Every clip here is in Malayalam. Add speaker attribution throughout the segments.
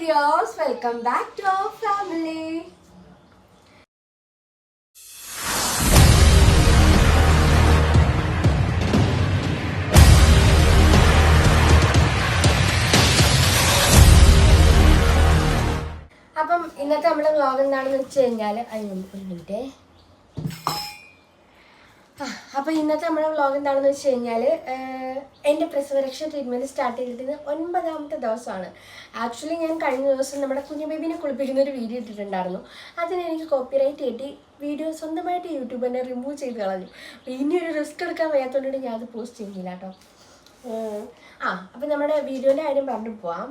Speaker 1: Dears welcome back to our family അപ്പം ഇന്നത്തെ നമ്മുടെ വ്ലോഗ് എന്താണെന്ന് വെച്ച് കഴിഞ്ഞാൽ അതിന് മുമ്പ് അപ്പോൾ ഇന്നത്തെ നമ്മുടെ വ്ലോഗ് എന്താണെന്ന് വെച്ച് കഴിഞ്ഞാൽ എന്റെ പ്രസവരക്ഷ ട്രീറ്റ്മെന്റ് സ്റ്റാർട്ട് ചെയ്തിട്ട് ഒൻപതാമത്തെ ദിവസമാണ്. ആക്ച്വലി ഞാൻ കഴിഞ്ഞ ദിവസം നമ്മുടെ കുഞ്ഞു ബേബിനെ കുളിപ്പിക്കുന്ന ഒരു വീഡിയോ ഇട്ടിട്ടുണ്ടായിരുന്നു. അതിന് എനിക്ക് കോപ്പിറൈറ്റ് കിട്ടി. വീഡിയോ സ്വന്തമായിട്ട് യൂട്യൂബ് തന്നെ റിമൂവ് ചെയ്ത് കളഞ്ഞു. ഇനി ഒരു റിസ്ക് എടുക്കാൻ വയ്യാത്തതുകൊണ്ട് ഞാൻ അത് പോസ്റ്റ് ചെയ്യുന്നില്ല കേട്ടോ. ആ അപ്പോൾ നമ്മുടെ വീഡിയോയിലെ കാര്യം പറഞ്ഞു പോവാം.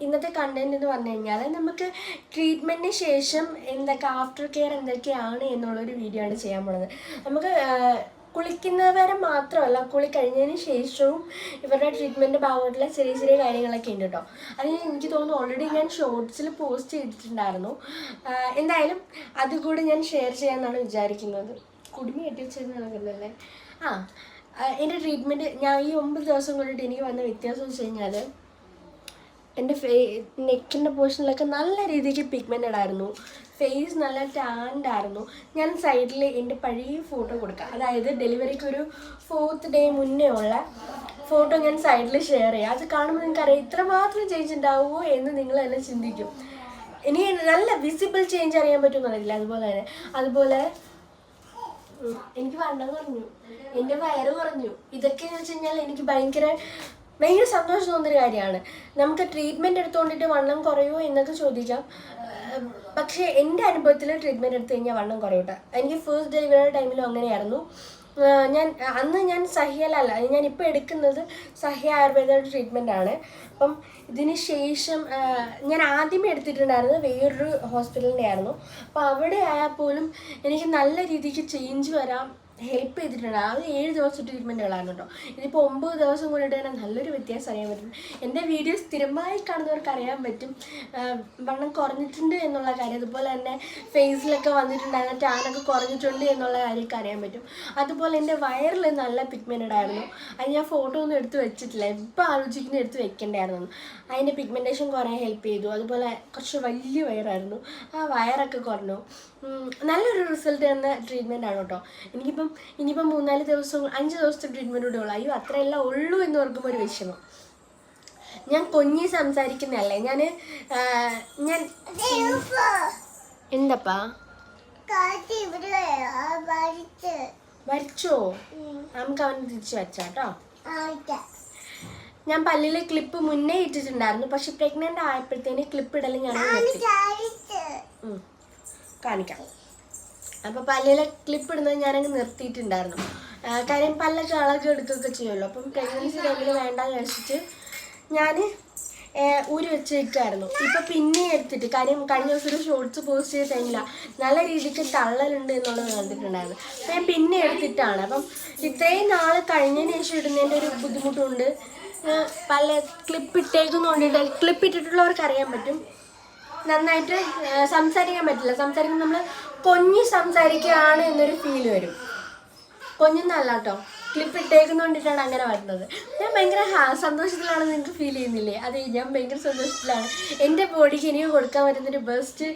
Speaker 1: ഇന്നത്തെ കണ്ടന്റ് എന്ന് പറഞ്ഞു കഴിഞ്ഞാൽ നമുക്ക് ട്രീറ്റ്മെന്റിന് ശേഷം എന്തൊക്കെ ആഫ്റ്റർ കെയർ എന്തൊക്കെയാണ് എന്നുള്ളൊരു വീഡിയോ ആണ് ചെയ്യാൻ പോണത്. നമുക്ക് കുളിക്കുന്നവരെ മാത്രമല്ല കുളി കഴിഞ്ഞതിന് ശേഷവും ഇവരുടെ ട്രീറ്റ്മെന്റ് ഭാഗമായിട്ടുള്ള ചെറിയ ചെറിയ കാര്യങ്ങളൊക്കെ ഉണ്ട് കേട്ടോ അത് എനിക്ക് തോന്നുന്നു ഓൾറെഡി ഞാൻ ഷോർട്സിൽ പോസ്റ്റ് ചെയ്തിട്ടുണ്ടായിരുന്നു. എന്തായാലും അതുകൂടി ഞാൻ ഷെയർ ചെയ്യാമെന്നാണ് വിചാരിക്കുന്നത്. കുടുമി കെട്ടി വെച്ചത് നടക്കുന്നല്ലേ ആ, എന്റെ ട്രീറ്റ്മെന്റ് ഞാൻ ഈ ഒമ്പത് ദിവസം കൊണ്ടിട്ട് എനിക്ക് വന്ന വ്യത്യാസം വെച്ച് കഴിഞ്ഞാൽ എന്റെ ഫേ നെക്കിന്റെ പോർഷനിലൊക്കെ നല്ല രീതിക്ക് പിഗ്മെന്റഡ് ആയിരുന്നു. ഫേസ് നല്ല ടാൻഡ് ആയിരുന്നു. ഞാൻ സൈഡിൽ എന്റെ പഴയ ഫോട്ടോ കൊടുക്കാം. അതായത് ഡെലിവറിക്ക് ഒരു ഫോർത്ത് ഡേ മുന്നേ ഉള്ള ഫോട്ടോ ഞാൻ സൈഡിൽ ഷെയർ ചെയ്യാം. അത് കാണുമ്പോൾ നിങ്ങൾക്കറിയാം ഇത്രമാത്രം ചേഞ്ച് ഉണ്ടാവുമോ എന്ന് നിങ്ങൾ തന്നെ ചിന്തിക്കും. ഇനി നല്ല വിസിബിൾ ചേഞ്ച് അറിയാൻ പറ്റുമെന്ന് അറിയില്ല അതുപോലെ തന്നെ അതുപോലെ എനിക്ക് വണ്ണം കുറഞ്ഞു. എന്റെ വയറ് കുറഞ്ഞു. ഇതൊക്കെ എന്ന് വെച്ച് കഴിഞ്ഞാൽ എനിക്ക് ഭയങ്കര ഭയങ്കര സന്തോഷം തോന്നുന്നൊരു കാര്യമാണ്. നമുക്ക് ട്രീറ്റ്മെന്റ് എടുത്തുകൊണ്ടിട്ട് വണ്ണം കുറയുമോ എന്നൊക്കെ ചോദിക്കാം. പക്ഷേ എന്റെ അനുഭവത്തിൽ ട്രീറ്റ്മെന്റ് എടുത്തു കഴിഞ്ഞാൽ വണ്ണം കുറയൂട്ടോ. എനിക്ക് ഫസ്റ്റ് ഡെലിവറി ടൈമിലും അങ്ങനെയായിരുന്നു. ഞാൻ അന്ന് ഞാൻ സഹ്യലല്ല. ഞാൻ ഇപ്പോൾ എടുക്കുന്നത് സഹ്യ ആയുർവേദ ട്രീറ്റ്മെന്റ് ആണ്. അപ്പം ഇതിന് ശേഷം ഞാൻ ആദ്യമേ എടുത്തിട്ടുണ്ടായിരുന്നത് വേറൊരു ഹോസ്പിറ്റലിന്റെ ആയിരുന്നു. അപ്പോൾ അവിടെ ആയാൽ പോലും എനിക്ക് നല്ല രീതിക്ക് ചേഞ്ച് വരാൻ ഹെൽപ്പ് ചെയ്തിട്ടുണ്ട്. അത് ഏഴ് ദിവസം ട്രീറ്റ്മെന്റുകളാണ് കേട്ടോ. ഇതിപ്പോൾ ഒമ്പത് ദിവസം കൊണ്ടിട്ട് തന്നെ നല്ലൊരു വ്യത്യാസം അറിയാൻ പറ്റും. എന്റെ വീഡിയോ സ്ഥിരമായി കാണുന്നവർക്ക് അറിയാൻ പറ്റും. വണ്ണം കുറഞ്ഞിട്ടുണ്ട് എന്നുള്ള കാര്യം. അതുപോലെ തന്നെ ഫേസിലൊക്കെ വന്നിട്ടുണ്ടായിരുന്ന. ടാനൊക്കെ കുറഞ്ഞിട്ടുണ്ട് എന്നുള്ള കാര്യമൊക്കെ അറിയാൻ പറ്റും. അതുപോലെ എന്റെ വയറിൽ നല്ല പിഗ്മെന്റഡ് ആയിരുന്നു അത് ഞാൻ ഫോട്ടോ ഒന്നും എടുത്ത് വെച്ചിട്ടില്ല. ഇപ്പോൾ ആലോചിക്കുന്ന എടുത്ത് വെക്കേണ്ടായിരുന്നു. അതിന്റെ പിഗ്മെന്റേഷൻ കുറേ ഹെൽപ്പ് ചെയ്തു. അതുപോലെ കുറച്ച് വലിയ വയറായിരുന്നു. ആ വയറൊക്കെ കുറഞ്ഞു. നല്ലൊരു റിസൾട്ട് തന്ന ട്രീറ്റ്മെന്റ് ആണ് കേട്ടോ. എനിക്കിപ്പം ഇനിയിപ്പം മൂന്നാൽ ദിവസം അഞ്ച് ദിവസത്തെ ട്രീറ്റ്മെന്റ് കൂടെ ഉള്ളൂ. അയ്യോ അത്രയല്ല ഉള്ളൂ എന്ന് ഓർക്കുമ്പോൾ ഒരു വിഷമം. ഞാൻ കൊഞ്ഞി സംസാരിക്കുന്നതല്ലേ? ഞാൻ ഞാൻ എന്തപ്പാ? വരച്ചോ നമുക്ക് അവൻ തിരിച്ചു വരച്ചാട്ടോ ഞാൻ പല്ലിൽ ക്ലിപ്പ് മുന്നേ ഇട്ടിട്ടുണ്ടായിരുന്നു. പക്ഷെ പ്രഗ്നന്റ് ആയപ്പോഴത്തേന് ക്ലിപ്പ് ഇടൽ ഞാൻ. കാണിക്കാം. അപ്പോൾ പല്ലിലെ ക്ലിപ്പ് ഇടുന്നത് ഞാനങ്ങ് നിർത്തിയിട്ടുണ്ടായിരുന്നു. കാര്യം പല്ല അളകി എടുക്കുകയൊക്കെ ചെയ്യുമല്ലോ അപ്പം പ്രഗ്നൻസി ടൈമിൽ വേണ്ടെന്ന് വെച്ചിട്ട് ഞാൻ ഊരി വെച്ച് വെക്കായിരുന്നു ഇപ്പം പിന്നെ എടുത്തിട്ട്. കാര്യം കഴിഞ്ഞ ദിവസം ഒരു ഷോർട്സ് പോസ്റ്റ് ചെയ്ത കഴിഞ്ഞില്ല നല്ല രീതിക്ക് തള്ളലുണ്ട് എന്നുള്ളത് കണ്ടിട്ടുണ്ടായിരുന്നു. അപ്പം ഞാൻ പിന്നെ എടുത്തിട്ടാണ്. അപ്പം ഇത്രയും നാൾ കഴിഞ്ഞതിന് ശേഷം ഇടുന്നതിന്റെ ഒരു ബുദ്ധിമുട്ടുണ്ട്. പല ക്ലിപ്പ് ഇട്ടേക്കുന്നുണ്ട് ക്ലിപ്പ് ഇട്ടിട്ടുള്ളവർക്ക് അറിയാൻ പറ്റും. നന്നായിട്ട് സംസാരിക്കാൻ പറ്റില്ല. സംസാരിക്കുമ്പോൾ നമ്മൾ കൊഞ്ഞി സംസാരിക്കുകയാണ് എന്നൊരു ഫീൽ വരും. കൊഞ്ഞൊന്നല്ല കേട്ടോ ക്ലിപ്പ് ഇട്ടേക്കുന്നോണ്ടിട്ടാണ് അങ്ങനെ വരുന്നത്. ഞാൻ ഭയങ്കര സന്തോഷത്തിലാണ് നിങ്ങൾക്ക് ഫീൽ ചെയ്യുന്നില്ലേ? അതെ ഞാൻ ഭയങ്കര സന്തോഷത്തിലാണ്. എന്റെ ബോഡിക്ക് എനിക്ക് കൊടുക്കാൻ പറ്റുന്നൊരു ബെസ്റ്റ്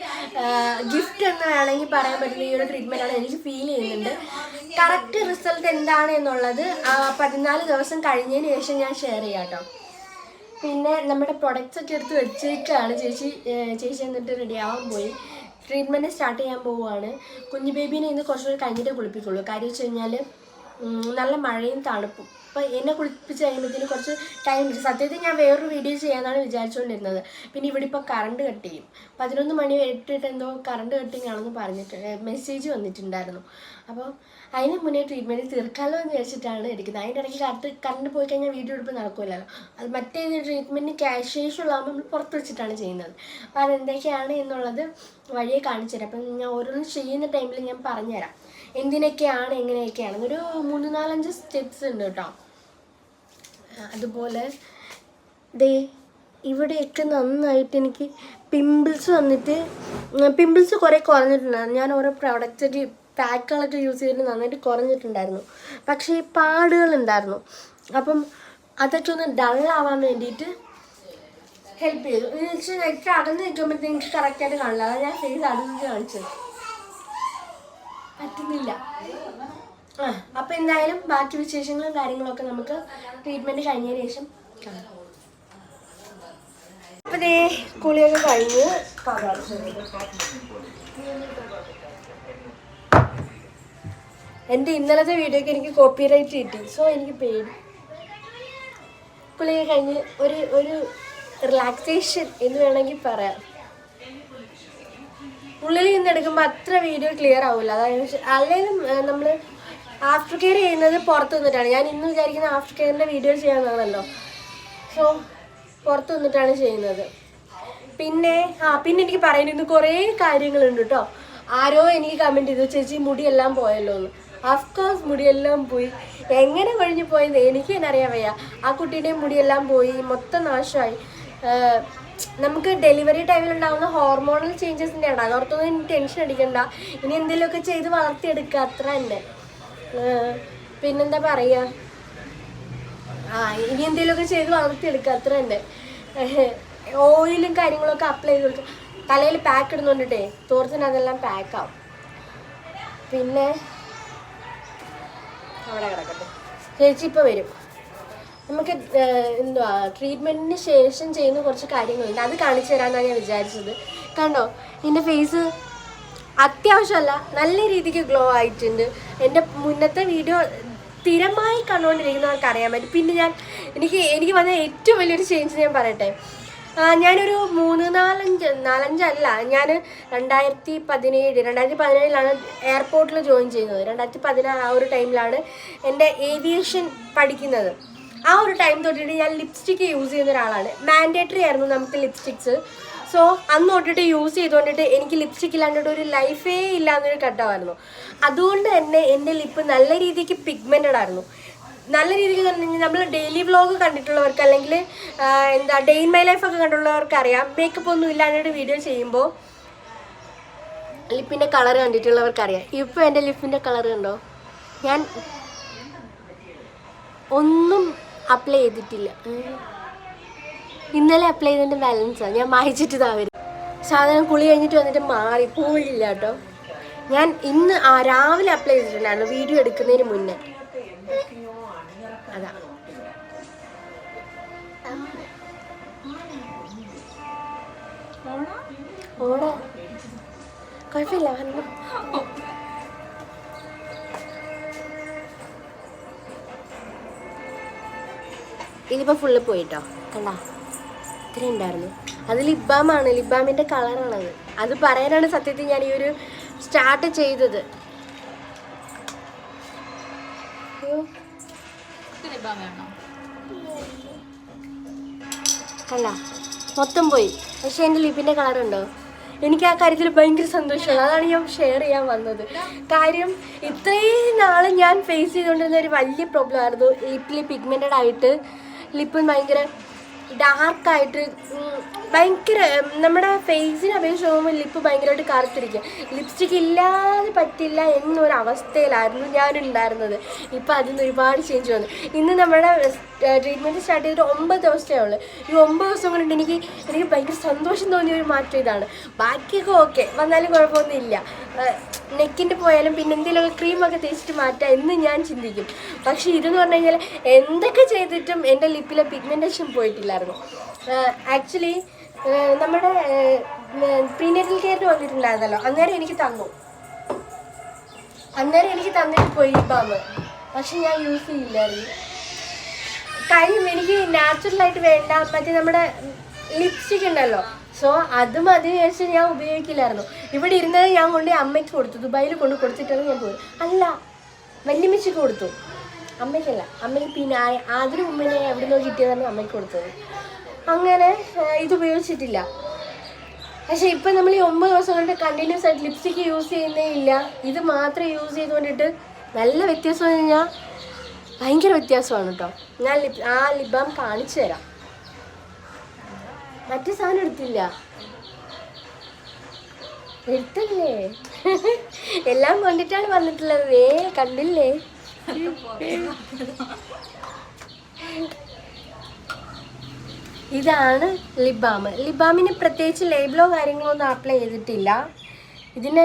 Speaker 1: ഗിഫ്റ്റ് എന്ന് വേണമെങ്കിൽ പറയാൻ പറ്റുന്ന ഈ ഒരു ട്രീറ്റ്മെന്റാണ് എനിക്ക് ഫീൽ ചെയ്യുന്നുണ്ട്. കറക്റ്റ് റിസൾട്ട് എന്താണ് എന്നുള്ളത് പതിനാല് ദിവസം കഴിഞ്ഞതിന് ശേഷം ഞാൻ ഷെയർ ചെയ്യാം കേട്ടോ പിന്നെ നമ്മുടെ പ്രൊഡക്ട്സ് ഒക്കെ എടുത്ത് വെച്ചിട്ടാണ് ചേച്ചി ചേച്ചി എന്നിട്ട് റെഡിയാവാൻ പോയി. ട്രീറ്റ്മെന്റ് സ്റ്റാർട്ട് ചെയ്യാൻ പോവുകയാണ്. കുഞ്ഞു ബേബീനെ ഇന്ന് കുറച്ചുകൂടി കഴിഞ്ഞിട്ടേ കുളിപ്പിക്കുള്ളൂ. കാര്യം വെച്ച് കഴിഞ്ഞാൽ നല്ല മഴയും തണുപ്പും. അപ്പോൾ എന്നെ കുളിപ്പിച്ച് കഴിയുമ്പോഴത്തേന് കുറച്ച് ടൈം സത്യത്തിൽ ഞാൻ വേറൊരു വീഡിയോ ചെയ്യാനാണ് വിചാരിച്ചുകൊണ്ടിരുന്നത് പിന്നെ ഇവിടെ ഇപ്പോൾ കറണ്ട് കട്ട് ചെയ്യും. പതിനൊന്ന് മണി ഇട്ടിട്ട് എന്തോ കറണ്ട് കട്ടിങ് ആണെന്ന് പറഞ്ഞിട്ട് മെസ്സേജ് വന്നിട്ടുണ്ടായിരുന്നു. അപ്പോൾ അതിന് മുന്നേ ട്രീറ്റ്മെന്റ് തീർക്കാമല്ലോ എന്ന് വിചാരിച്ചിട്ടാണ് എടുക്കുന്നത്. അതിന്റെ ഇടയ്ക്ക് കറണ്ട് കറണ്ട് പോയി കഴിഞ്ഞാൽ വീഡിയോ എടുപ്പ് നടക്കില്ലല്ലോ അത് മറ്റേത് ട്രീറ്റ്മെന്റ് ക്യാഷ് ശേഷമുള്ളതാകുമ്പോൾ നമ്മൾ പുറത്ത് വെച്ചിട്ടാണ് ചെയ്യുന്നത്. അപ്പോൾ അതെന്തൊക്കെയാണ് എന്നുള്ളത് വഴിയെ കാണിച്ചു തരാം. അപ്പം ഞാൻ ഓരോന്നും ചെയ്യുന്ന ടൈമിൽ ഞാൻ പറഞ്ഞുതരാം. എന്തിനൊക്കെയാണ് എങ്ങനെയൊക്കെയാണ്. ഒരു മൂന്ന് നാലഞ്ച് സ്റ്റെപ്സ് ഉണ്ട് കേട്ടോ. അതുപോലെ ദേ ഇവിടെയൊക്കെ നന്നായിട്ട് എനിക്ക് പിമ്പിൾസ് വന്നിട്ട് പിമ്പിൾസ് കുറേ കുറഞ്ഞിട്ടുണ്ടായിരുന്നു ഞാൻ ഓരോ പ്രോഡക്റ്റ് പാക്കുകളൊക്കെ യൂസ് ചെയ്തിട്ട് നന്നായിട്ട് കുറഞ്ഞിട്ടുണ്ടായിരുന്നു. പക്ഷേ പാടുകൾ ഉണ്ടായിരുന്നു അപ്പം അതൊക്കെ ഒന്ന് ഡള്ളാവാൻ വേണ്ടിയിട്ട് ഹെൽപ്പ് ചെയ്തു. വെച്ചാൽ നെറ്റ് അകന്ന് നിൽക്കുമ്പോഴത്തേക്ക് എനിക്ക് കറക്റ്റായിട്ട് കാണില്ല അതാണ് ഞാൻ ഫേസ് അടുത്ത് കാണിച്ചത്. പറ്റുന്നില്ല. ആ അപ്പം എന്തായാലും ബാക്കി വിശേഷങ്ങളും കാര്യങ്ങളൊക്കെ നമുക്ക് ട്രീറ്റ്മെന്റ് കഴിഞ്ഞതിന് ശേഷം കാണാം. അപ്പം കുളിയൊക്കെ കഴിഞ്ഞ് എന്റെ ഇന്നലത്തെ വീഡിയോക്ക് എനിക്ക് കോപ്പി റൈറ്റ് കിട്ടി. സോ എനിക്ക് പേടി. കുളിയൊക്കെ കഴിഞ്ഞ് ഒരു ഒരു റിലാക്സേഷൻ എന്ന് വേണമെങ്കിൽ പറയാം. ഉള്ളിൽ നിന്ന് എടുക്കുമ്പോൾ അത്ര വീഡിയോ ക്ലിയർ ആവില്ല അതായത് അല്ലെങ്കിലും നമ്മൾ ആഫ്റ്റർ കെയർ ചെയ്യുന്നത് പുറത്ത് നിന്നിട്ടാണ്. ഞാൻ ഇന്ന് വിചാരിക്കുന്ന ആഫ്റ്റർ കെയറിന്റെ വീഡിയോ ചെയ്യാമെന്നാണല്ലോ സോ പുറത്ത് നിന്നിട്ടാണ് ചെയ്യുന്നത്. പിന്നെ ആ പിന്നെ എനിക്ക് പറയുന്നത് കുറേ കാര്യങ്ങളുണ്ട് കേട്ടോ ആരോ എനിക്ക് കമന്റ് ചെയ്തു ചേച്ചി മുടിയെല്ലാം പോയല്ലോ എന്ന് അഫ്കോഴ്സ് മുടിയെല്ലാം പോയി. എങ്ങനെ കൊഴിഞ്ഞു പോയെന്ന് എനിക്ക് തന്നെ അറിയാൻ വയ്യ. ആ കുട്ടീന്റെയും മുടിയെല്ലാം പോയി മൊത്തം നാശമായി. നമുക്ക് ഡെലിവറി ടൈമിൽ ഉണ്ടാകുന്ന ഹോർമോണൽ ചേഞ്ചസിന്റെ ആണ് അതോർത്തൊന്നും ഇനി ടെൻഷൻ അടിക്കണ്ട. ഇനി എന്തെങ്കിലുമൊക്കെ ചെയ്ത് വളർത്തിയെടുക്കുക അത്ര തന്നെ. പിന്നെന്താ പറയുക ആ ഇനി എന്തെങ്കിലുമൊക്കെ ചെയ്ത് വളർത്തിയെടുക്കുക അത്ര തന്നെ. ഓയിലും കാര്യങ്ങളൊക്കെ അപ്ലൈ ചെയ്ത് കൊടുക്കുക. തലയിൽ പാക്ക് ഇടുന്നുണ്ടിട്ടേ തോർത്തിന് അതെല്ലാം പാക്കാവും പിന്നെ അവിടെ കിടക്കട്ടെ. ചേച്ചി ഇപ്പോൾ വരും. നമുക്ക് എന്തുവാ ട്രീറ്റ്മെന്റിന് ശേഷം ചെയ്യുന്ന കുറച്ച് കാര്യങ്ങളുണ്ട്. അത് കാണിച്ചു തരാമെന്നാണ് ഞാൻ വിചാരിച്ചത്. കണ്ടോ എന്റെ ഫേസ് അത്യാവശ്യമല്ല നല്ല രീതിക്ക് ഗ്ലോ ആയിട്ടുണ്ട്. എന്റെ മുന്നത്തെ വീഡിയോ സ്ഥിരമായി കണ്ടുകൊണ്ടിരിക്കുന്നവർക്ക് അറിയാൻ പറ്റും. പിന്നെ ഞാൻ എനിക്ക് എനിക്ക് വന്ന ഏറ്റവും വലിയൊരു ചേഞ്ച് ഞാൻ പറയട്ടെ. ഞാനൊരു മൂന്ന് നാലഞ്ച് നാലഞ്ചല്ല. ഞാൻ രണ്ടായിരത്തി പതിനേഴ് രണ്ടായിരത്തി പതിനേഴിലാണ് എയർപോർട്ടിൽ ജോയിൻ ചെയ്യുന്നത്. രണ്ടായിരത്തി പതിനാറ് ആ ഒരു ടൈമിലാണ് എന്റെ ഏവിയേഷൻ പഠിക്കുന്നത്. ആ ഒരു ടൈം തൊട്ടിട്ട് ഞാൻ ലിപ്സ്റ്റിക്ക് യൂസ് ചെയ്യുന്ന ഒരാളാണ്. മാൻഡേറ്ററി ആയിരുന്നു നമുക്ക് ലിപ്സ്റ്റിക്സ്. സോ അന്ന് തൊട്ടിട്ട് യൂസ് ചെയ്തുകൊണ്ടിട്ട് എനിക്ക് ലിപ്സ്റ്റിക് ഇല്ലാണ്ടിട്ട് ഒരു ലൈഫേ ഇല്ലാന്നൊരു ഘട്ടമായിരുന്നു. അതുകൊണ്ട് തന്നെ എന്റെ ലിപ്പ് നല്ല രീതിക്ക് പിഗ്മെന്റഡ് ആയിരുന്നു നല്ല രീതിയിൽ നമ്മൾ ഡെയിലി വ്ലോഗ് കണ്ടിട്ടുള്ളവർക്ക് അല്ലെങ്കിൽ എന്താ ഡേ ഇൻ മൈ ലൈഫ് ഒക്കെ കണ്ടുള്ളവർക്ക് അറിയാം. മേക്കപ്പ് ഒന്നും ഇല്ലാണ്ട് വീഡിയോ ചെയ്യുമ്പോൾ ലിപ്പിന്റെ കളർ കണ്ടിട്ടുള്ളവർക്കറിയാം ഇപ്പോൾ എന്റെ ലിപ്പിന്റെ കളർ കണ്ടോ? ഞാൻ ഒന്നും അപ്ലൈ ചെയ്തിട്ടില്ല. ഇന്നലെ അപ്ലൈ ചെയ്തതിന്റെ ബാലൻസാണ് ഞാൻ മായിച്ചിട്ട് താവരുത് സാധാരണ കുളി കഴിഞ്ഞിട്ട് വന്നിട്ട് മാറി പോയില്ല കേട്ടോ. ഞാൻ ഇന്ന് ആ രാവിലെ അപ്ലൈ ചെയ്തിട്ടുണ്ടായിരുന്നു. വീഡിയോ എടുക്കുന്നതിന് മുന്നേ. അതാ. ഓടാ. കുഴപ്പമില്ല വന്നു. ഇതിപ്പോൾ ഫുള്ള് പോയിട്ടോ? കണ്ട? ഇത്രയും ഉണ്ടായിരുന്നു. അത് ലിബാമാണ് ലിബാമിന്റെ കളറാണത് അത് പറയാനാണ് സത്യത്തിൽ ഞാൻ ഈ ഒരു സ്റ്റാർട്ട് ചെയ്തത് അയ്യോ കണ്ട മൊത്തം പോയി. പക്ഷെ എന്റെ ലിപ്പിന്റെ കളറുണ്ടോ എനിക്ക് ആ കാര്യത്തിൽ ഭയങ്കര സന്തോഷമാണ്. അതാണ് ഞാൻ ഷെയർ ചെയ്യാൻ വന്നത്. കാര്യം ഇത്രയും നാൾ ഞാൻ ഫേസ് ചെയ്തുകൊണ്ടിരുന്ന ഒരു വലിയ പ്രോബ്ലം ആയിരുന്നു. ലിപ്പിൽ പിഗ്മെന്റഡ് ആയിട്ട് ലിപ്പ് ഭയങ്കര ഡാർക്കായിട്ട് ഭയങ്കര നമ്മുടെ ഫേസിനെ അപേക്ഷിച്ച് നോക്കുമ്പോൾ ലിപ്പ് ഭയങ്കരമായിട്ട് കറുത്തിരിക്കുക ലിപ്സ്റ്റിക് ഇല്ലാതെ പറ്റില്ല എന്നൊരു അവസ്ഥയിലായിരുന്നു ഞാനുണ്ടായിരുന്നത്. ഇപ്പം അതിൽ നിന്ന് ഒരുപാട് ചേഞ്ച് വന്നു. ഇന്ന് നമ്മുടെ ട്രീറ്റ്മെന്റ് സ്റ്റാർട്ട് ചെയ്തിട്ട് ഒമ്പത് ദിവസമേ ഉള്ളൂ. ഈ ഒമ്പത് ദിവസം കൊണ്ട് എനിക്ക് എനിക്ക് ഭയങ്കര സന്തോഷം തോന്നിയ ഒരു മാറ്റം ഇതാണ്. ബാക്കിയൊക്കെ ഓക്കെ വന്നാലും കുഴപ്പമൊന്നുമില്ല. നെക്കിന്റെ പോയാലും പിന്നെ എന്തെങ്കിലുമൊക്കെ ക്രീമൊക്കെ തേച്ചിട്ട് മാറ്റാം എന്ന് ഞാൻ ചിന്തിക്കും. പക്ഷേ ഇതെന്ന് പറഞ്ഞു കഴിഞ്ഞാൽ എന്തൊക്കെ ചെയ്തിട്ടും എന്റെ ലിപ്പിലെ പിഗ്മെന്റേഷൻ പോയിട്ടില്ലായിരുന്നു. ആക്ച്വലി നമ്മുടെ പ്രീനേറ്റൽ കെയറിന് വന്നിട്ടുണ്ടായിരുന്നല്ലോ. അന്നേരം എനിക്ക് തന്നു. അന്നേരം എനിക്ക് തന്നിട്ട് പോയി ബാമ് പക്ഷെ ഞാൻ യൂസ് ചെയ്യില്ലായിരുന്നു. കാര്യം എനിക്ക് നാച്ചുറലായിട്ട് വേണ്ട മറ്റേ നമ്മുടെ ലിപ്സ്റ്റിക് ഉണ്ടല്ലോ. സോ അത് മതി വെച്ച് ഞാൻ ഉപയോഗിക്കില്ലായിരുന്നു. ഇവിടെ ഇരുന്നത് ഞാൻ കൊണ്ട് അമ്മയ്ക്ക് കൊടുത്തു ദുബായിൽ കൊണ്ട് കൊടുത്തിട്ടാണ് ഞാൻ പോയി അല്ല വല്യമ്മച്ചിക്ക് കൊടുത്തു. അമ്മയ്ക്കല്ല അമ്മയ്ക്ക് പിന്നെ അതിന് മുമ്പേ ഞാൻ എവിടെ നിന്ന് കിട്ടിയതാണ് അമ്മയ്ക്ക് കൊടുത്തത്. അങ്ങനെ ഇത് ഉപയോഗിച്ചിട്ടില്ല. പക്ഷെ ഇപ്പം നമ്മൾ ഈ ഒമ്പത് ദിവസം കൊണ്ട് കണ്ടിന്യൂസ് ആയിട്ട് ലിപ്സ്റ്റിക്ക് യൂസ് ചെയ്യുന്നേ ഇല്ല. ഇത് മാത്രം യൂസ് ചെയ്തുകൊണ്ടിട്ട് നല്ല വ്യത്യാസം കഴിഞ്ഞാൽ ഭയങ്കര വ്യത്യാസമാണ് കേട്ടോ ഞാൻ ലിപ് ആ ലിബാം കാണിച്ചു തരാം. മറ്റേ സാധനം എടുത്തില്ല. എടുത്തല്ലേ? എല്ലാം കൊണ്ടിട്ടാണ് വന്നിട്ടുള്ളത്. വേ കണ്ടില്ലേ? ഇതാണ് ലിബാം. ലിബാമിന് പ്രത്യേകിച്ച് ലേബിളോ കാര്യങ്ങളോ ഒന്നും അപ്ലൈ ചെയ്തിട്ടില്ല. ഇതിന്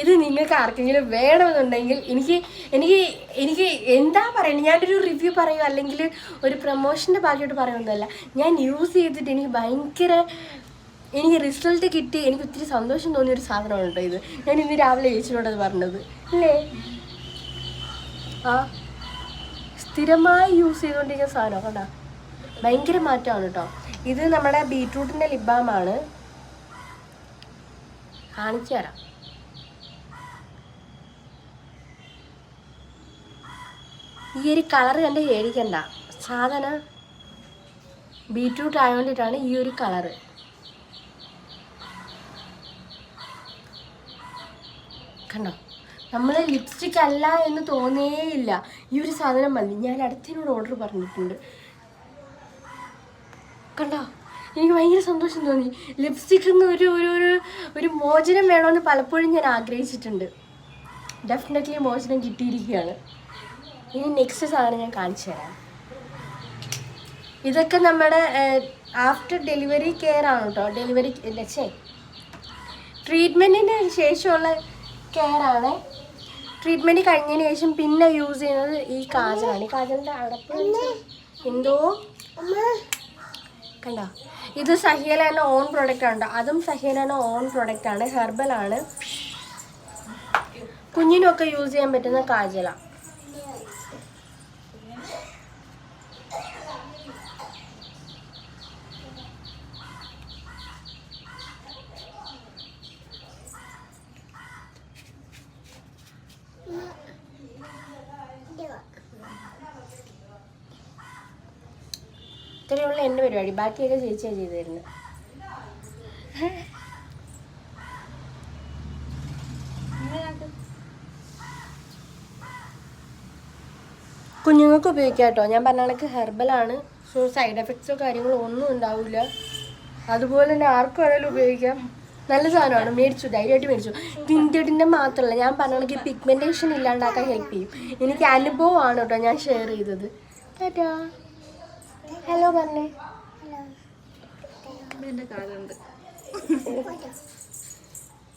Speaker 1: ഇത് നിങ്ങൾക്ക് ആർക്കെങ്കിലും വേണമെന്നുണ്ടെങ്കിൽ എനിക്ക് എനിക്ക് എനിക്ക് എന്താ പറയുന്നത് ഞാനൊരു റിവ്യൂ പറയുക അല്ലെങ്കിൽ ഒരു പ്രൊമോഷന്റെ ഭാഗമായിട്ട് പറയുന്നതല്ല. ഞാൻ യൂസ് ചെയ്തിട്ട് എനിക്ക് ഭയങ്കര എനിക്ക് റിസൾട്ട് കിട്ടി. എനിക്ക് ഒത്തിരി സന്തോഷം തോന്നിയ ഒരു സാധനമാണ് കേട്ടോ ഇത്. ഞാൻ ഇന്ന് രാവിലെ ചേച്ചിനോട് അത് പറഞ്ഞത്. അല്ലേ? ആ. സ്ഥിരമായി യൂസ് ചെയ്തുകൊണ്ടിരിക്കുന്ന സാധനം കണ്ടാ? ഭയങ്കര മാറ്റമാണ് കേട്ടോ ഇത് നമ്മുടെ ബീട്രൂട്ടിന്റെ ലിബാമാണ് കാണിച്ചു തരാം. ഈ ഒരു കളർ കണ്ട് പേടിക്കണ്ട. സാധനം ബീട്രൂട്ട് ആയതുകൊണ്ടിട്ടാണ് ഈ ഒരു കളറ്. കണ്ടോ? നമ്മൾ ലിപ്സ്റ്റിക് അല്ല എന്ന് തോന്നേയില്ല. ഈ ഒരു സാധനം മതി ഞാൻ അടുത്തതിനോട് ഓർഡർ പറഞ്ഞിട്ടുണ്ട്. കണ്ടോ? എനിക്ക് ഭയങ്കര സന്തോഷം തോന്നി. ലിപ്സ്റ്റിക്കിൽ നിന്ന് ഒരു ഒരു ഒരു ഒരു മോചനം വേണമെന്ന് പലപ്പോഴും ഞാൻ ആഗ്രഹിച്ചിട്ടുണ്ട്. ഡെഫിനറ്റ്ലി മോചനം കിട്ടിയിരിക്കുകയാണ്. ഇനി നെക്സ്റ്റ് സാധനം ഞാൻ കാണിച്ചു തരാം. ഇതൊക്കെ നമ്മുടെ ആഫ്റ്റർ ഡെലിവറി കെയർ ആണ് കേട്ടോ ഡെലിവറി ചേ ട്രീറ്റ്മെന്റിന് ശേഷമുള്ള കെയർ ആണ്. ട്രീറ്റ്മെന്റ് കഴിഞ്ഞതിന് ശേഷം പിന്നെ യൂസ് ചെയ്യുന്നത് ഈ കാജലാണ്. ഈ കാജലിന്റെ അടപ്പ് എന്തോ? കണ്ടോ? ഇത് സഹിയലാന്റെ ഓൺ പ്രൊഡക്റ്റ് ആണ് അതും സഹിയലാന്റെ ഓൺ പ്രൊഡക്റ്റ് ആണ്. ഹെർബൽ ആണ്. കുഞ്ഞിനൊക്കെ യൂസ് ചെയ്യാൻ പറ്റുന്ന കാജല. ഇത്രയുള്ള എന്റെ പരിപാടി. ബാക്കിയൊക്കെ ചേച്ചിയാണ് ചെയ്തു തരുന്നത് കുഞ്ഞുങ്ങൾക്ക് ഉപയോഗിക്കാം കേട്ടോ ഞാൻ പറഞ്ഞ കണക്ക് ഹെർബലാണ് സോ സൈഡ് എഫക്ട്സോ കാര്യങ്ങളോ ഒന്നും ഉണ്ടാവില്ല അതുപോലെ തന്നെ ആർക്കും വേണേലും ഉപയോഗിക്കാം. നല്ല സാധനമാണ്. മേടിച്ചു ധൈര്യമായിട്ട് മേടിച്ചു. വിന്റഡിന്റെ മാത്രമല്ല ഞാൻ പറഞ്ഞ കണക്ക് പിഗ്മെന്റേഷൻ ഇല്ലാണ്ടാക്കാൻ ഹെൽപ്പ് ചെയ്യും. എനിക്ക് അനുഭവമാണ് കേട്ടോ ഞാൻ ഷെയർ ചെയ്തത്. ടാറ്റാ. ഹലോ പറഞ്ഞേ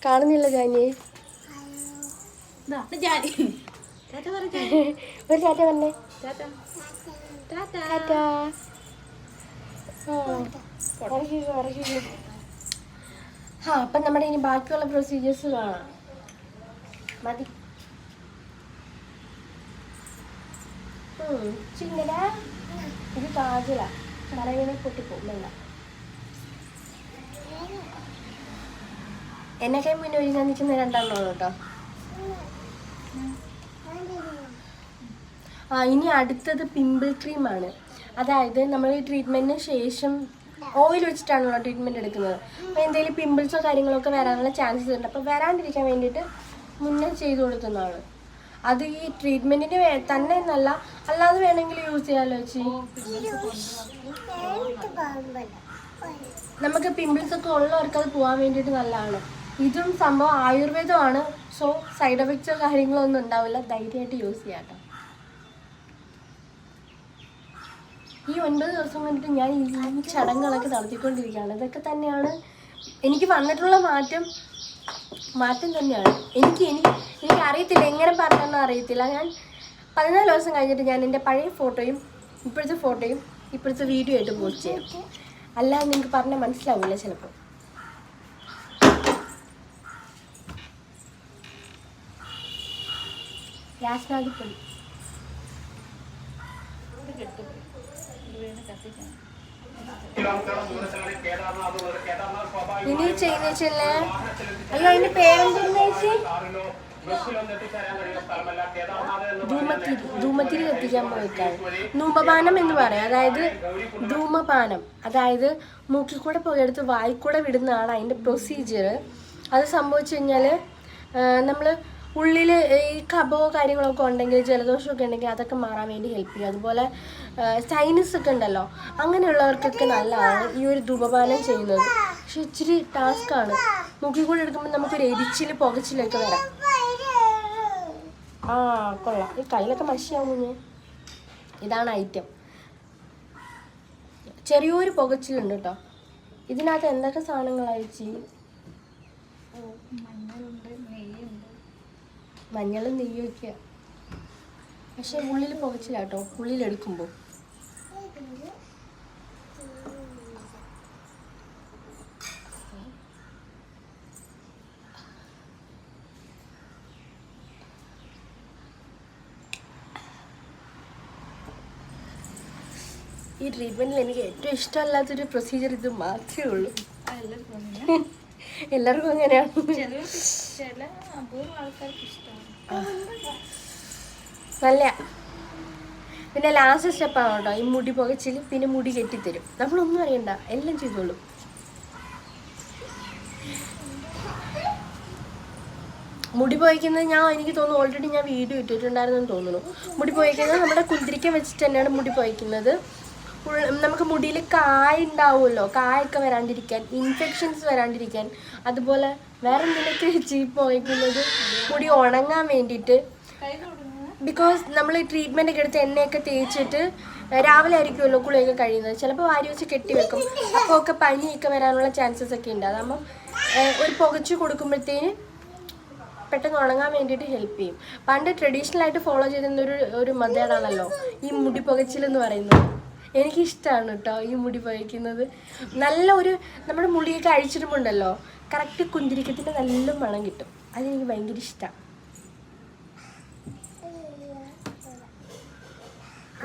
Speaker 1: കാണുന്നില്ല ജാനി. ഒരു ചാറ്റ പറഞ്ഞേ.
Speaker 2: ടാറ്റ.
Speaker 1: ആ, അപ്പം നമ്മുടെ ഇനി ബാക്കിയുള്ള പ്രൊസീജിയേഴ്സ് കാണാം. മതി. ചിന്നട ഇത് കാജല മറവിനെ പൊട്ടിപ്പോകും എന്നൊക്കെ മുന്നേ ഒരുങ്ങാൻ നിൽക്കുന്ന രണ്ടെണ്ണോ കേട്ടോ. ആ ഇനി അടുത്തത് പിമ്പിൾ ക്രീമാണ് അതായത് നമ്മൾ ഈ ട്രീറ്റ്മെന്റിന് ശേഷം ഓയിൽ വെച്ചിട്ടാണല്ലോ ട്രീറ്റ്മെന്റ് എടുക്കുന്നത്. അപ്പോൾ എന്തെങ്കിലും പിമ്പിൾസോ കാര്യങ്ങളൊക്കെ വരാനുള്ള ചാൻസസ് ഉണ്ട്. അപ്പോൾ വരാണ്ടിരിക്കാൻ വേണ്ടിയിട്ട് മുന്നേ ചെയ്തു കൊടുക്കുന്നതാണ്. അത് ഈ ട്രീറ്റ്മെന്റിന് തന്നെ എന്നല്ല. അല്ലാതെ വേണമെങ്കിൽ യൂസ് ചെയ്യാലോ ചേച്ചി? നമുക്ക് പിമ്പിൾസ് ഒക്കെ ഉള്ളവർക്ക് അത് പോകാൻ വേണ്ടിയിട്ട് നല്ലതാണ്. ഇതും സംഭവം ആയുർവേദമാണ്. സോ സൈഡ് എഫക്ട്സോ കാര്യങ്ങളോ ഒന്നും ഉണ്ടാവില്ല. ധൈര്യമായിട്ട് യൂസ് ചെയ്യാട്ടോ. ഈ ഒൻപത് ദിവസം കണ്ടിട്ട് ഞാൻ ഈ ചടങ്ങുകളൊക്കെ നടത്തിക്കൊണ്ടിരിക്കുകയാണ്. ഇതൊക്കെ തന്നെയാണ് എനിക്ക് വന്നിട്ടുള്ള മാറ്റം. മാറ്റം തന്നെയാണ്. എനിക്ക് എനിക്ക് എനിക്ക് അറിയത്തില്ല എങ്ങനെ പറഞ്ഞെന്ന് അറിയത്തില്ല. ഞാൻ പതിനാല് ദിവസം കഴിഞ്ഞിട്ട് ഞാൻ എന്റെ പഴയ ഫോട്ടോയും ഇപ്പോഴത്തെ ഫോട്ടോയും ഇപ്പോഴത്തെ വീഡിയോ ആയിട്ട് പോസ്റ്റ് ചെയ്യാം. അല്ലാതെ നിങ്ങൾക്ക് പറഞ്ഞാൽ മനസ്സിലാവില്ല ചിലപ്പോൾ. രാസ്നാദിപ്പൊടി ഇനി ചെയ്യുന്ന അല്ല ഇനി പേരെന്തെന്ന് ധൂമത്തിരി കത്തിക്കാൻ പോയിട്ടാണ്. ധൂമപാനം എന്ന് പറയാം. അതായത് ധൂമപാനം. അതായത് മൂക്കിൽ കൂടെ പോയെടുത്ത് വായിക്കൂടെ കൂടെ വിടുന്നതാണ് അതിന്റെ പ്രൊസീജിയർ അത് സംഭവിച്ചു കഴിഞ്ഞാൽ നമ്മൾ ഉള്ളിൽ ഈ കഫമോ കാര്യങ്ങളൊക്കെ ഉണ്ടെങ്കിൽ ജലദോഷമൊക്കെ ഉണ്ടെങ്കിൽ അതൊക്കെ മാറാൻ വേണ്ടി ഹെൽപ്പ് ചെയ്യും. അതുപോലെ സൈനസ് ഒക്കെ ഉണ്ടല്ലോ അങ്ങനെയുള്ളവർക്കൊക്കെ നല്ലതാണ് ഈ ഒരു ധൂപപാനം ചെയ്യുന്നത്. പക്ഷെ ഇച്ചിരി ടാസ്ക്കാണ് മുക്കി കൂടെ എടുക്കുമ്പോൾ നമുക്കൊരു എരിച്ചിൽ പുകച്ചിലൊക്കെ വരാം. ആ കൊള്ളാം. ഈ കയ്യിലൊക്കെ മഷിയാവും ഇതാണ് ഐറ്റം ചെറിയൊരു പുകച്ചിലുണ്ട് കേട്ടോ. ഇതിനകത്ത് എന്തൊക്കെ സാധനങ്ങളായി
Speaker 2: നെയ്യുണ്ട്
Speaker 1: മഞ്ഞളും നെയ്യും ഒക്കെ. പക്ഷെ ഉള്ളിൽ പുകച്ചില്ല കേട്ടോ. ഉള്ളിലെടുക്കുമ്പോൾ ഈ ട്രീറ്റ്മെന്റിൽ എനിക്ക് ഏറ്റവും ഇഷ്ടമല്ലാത്തൊരു പ്രൊസീജിയർ ഇത് മാത്രമേ ഉള്ളൂ. എല്ലാവർക്കും അങ്ങനെയാണ് നല്ല. പിന്നെ ലാസ്റ്റ് സ്റ്റെപ്പാണ് കേട്ടോ. ഈ മുടി പുകച്ചിൽ പിന്നെ മുടി കെട്ടിത്തരും. നമ്മളൊന്നും അറിയണ്ട. എല്ലാം ചെയ്തോളും. മുടി പോയിക്കുന്നത് ഞാൻ എനിക്ക് തോന്നുന്നു ഓൾറെഡി ഞാൻ വീഡിയോ ഇട്ടിട്ടുണ്ടായിരുന്നെന്ന് തോന്നുന്നു. മുടി പോയിക്കുന്നത് നമ്മുടെ കുന്തിരിക്ക വെച്ചിട്ട് തന്നെയാണ് മുടി പോയിക്കുന്നത് നമുക്ക് മുടിയിൽ കായ ഉണ്ടാവുമല്ലോ. കായൊക്കെ വരാണ്ടിരിക്കാൻ ഇൻഫെക്ഷൻസ് വരാണ്ടിരിക്കാൻ. അതുപോലെ വേറെ എന്തിനൊക്കെ ചീപ്പ് വാങ്ങിക്കുന്നത്? മുടി ഉണങ്ങാൻ വേണ്ടിയിട്ട്. ബിക്കോസ് നമ്മൾ ട്രീറ്റ്മെന്റ് ഒക്കെ എടുത്ത് എണ്ണയൊക്കെ തേച്ചിട്ട് രാവിലെ ആയിരിക്കുമല്ലോ കുളിയൊക്കെ കഴിയുന്നത്. ചിലപ്പോൾ വാരി വെച്ച് കെട്ടി വെക്കും. അപ്പോൾ ഒക്കെ പനിയൊക്കെ വരാനുള്ള ചാൻസസ് ഒക്കെ ഉണ്ട്. അതാകുമ്പം ഒരു പുകച്ചു കൊടുക്കുമ്പോഴത്തേന് പെട്ടെന്ന് ഉണങ്ങാൻ വേണ്ടിയിട്ട് ഹെൽപ്പ് ചെയ്യും. പണ്ട് ട്രഡീഷണൽ ആയിട്ട് ഫോളോ ചെയ്തിരുന്ന ഒരു ഒരു മെത്തേഡാണല്ലോ ഈ മുടി പുകച്ചിൽ എന്ന് പറയുന്നത്. എനിക്കിഷ്ടമാണ് കേട്ടോ ഈ മുടി പഴിക്കുന്നത്. നല്ല ഒരു നമ്മുടെ മുടിയൊക്കെ അഴിച്ചിടുമ്പോണ്ടല്ലോ കറക്റ്റ് കുന്തിരിക്കത്തിന്റെ നല്ല മണം കിട്ടും. അതെനിക്ക് ഭയങ്കര ഇഷ്ടമാണ്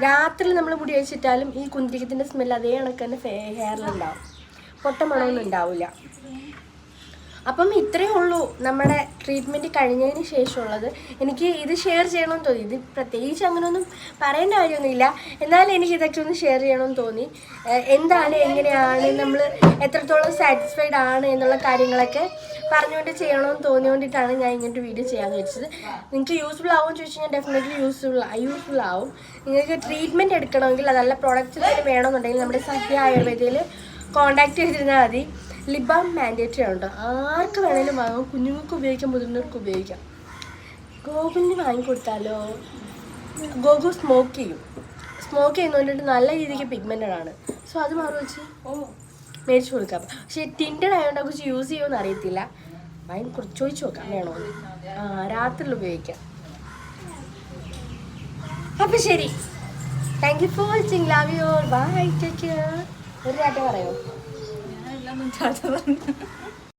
Speaker 1: രാത്രി നമ്മൾ മുടി അഴിച്ചിട്ടാലും ഈ കുന്തിരിക്കത്തിന്റെ സ്മെല്ല് അതേ കണക്ക് തന്നെ ഹെയറിലുണ്ടാവും പൊട്ട മണമൊന്നും ഉണ്ടാവില്ല അപ്പം ഇത്രയേ ഉള്ളൂ നമ്മുടെ ട്രീറ്റ്മെന്റ് കഴിഞ്ഞതിന് ശേഷമുള്ളത്. എനിക്ക് ഇത് ഷെയർ ചെയ്യണമെന്ന് തോന്നി. ഇത് പ്രത്യേകിച്ച് അങ്ങനെയൊന്നും പറയേണ്ട കാര്യമൊന്നുമില്ല. എന്നാലും എനിക്ക് ഇതൊക്കെ ഒന്ന് ഷെയർ ചെയ്യണമെന്ന് തോന്നി. എന്താണ് എങ്ങനെയാണ് നമ്മൾ എത്രത്തോളം സാറ്റിസ്ഫൈഡ് ആണ് എന്നുള്ള കാര്യങ്ങളൊക്കെ പറഞ്ഞുകൊണ്ട് ചെയ്യണമെന്ന് തോന്നിയോണ്ടിട്ടാണ് ഞാൻ ഇങ്ങനത്തെ വീഡിയോ ചെയ്യാമെന്ന് വെച്ചത്. നിങ്ങൾക്ക് യൂസ്ഫുൾ ആവും ചോദിച്ചു കഴിഞ്ഞാൽ ഡെഫിനറ്റ്ലി യൂസ്ഫുൾ യൂസ്ഫുൾ ആവും. നിങ്ങൾക്ക് ട്രീറ്റ്മെന്റ് എടുക്കണമെങ്കിൽ അതല്ല നല്ല പ്രോഡക്റ്റ്സ് തന്നെ വേണമെന്നുണ്ടെങ്കിൽ നമ്മുടെ സഹ്യ ആയുർവേദയിൽ കോൺടാക്ട് ചെയ്തിരുന്നാൽ മതി. ലിബാം മാൻഡേറ്ററി ഉണ്ട് ആർക്ക് വേണേലും വാങ്ങാം. കുഞ്ഞുങ്ങൾക്ക് ഉപയോഗിക്കാം മുതിർന്നവർക്ക് ഉപയോഗിക്കാം. ഗോകുലിന് വാങ്ങിക്കൊടുത്താലോ? ഗോകു സ്മോക്ക് ചെയ്യും. സ്മോക്ക് ചെയ്യുന്നതുകൊണ്ടിട്ട് നല്ല രീതിക്ക് പിഗ്മെന്റഡ് ആണ്. സോ അത് മാറി വെച്ച് മേടിച്ചു കൊടുക്കാം. പക്ഷേ ടിന്റഡ് ആയതുകൊണ്ട് കുറച്ച് യൂസ് ചെയ്യുമെന്ന് അറിയത്തില്ല. വാങ്ങി കുറച്ച് ചോദിച്ചു നോക്കാം. വേണോ? ആ രാത്രിയിൽ ഉപയോഗിക്കാം. അപ്പം ശരി. Thank you for watching love you all bye take care ഒരു രാത്രി പറയോ?
Speaker 2: ഞാൻ എല്ലാം മുൻചാത്ത പറഞ്ഞു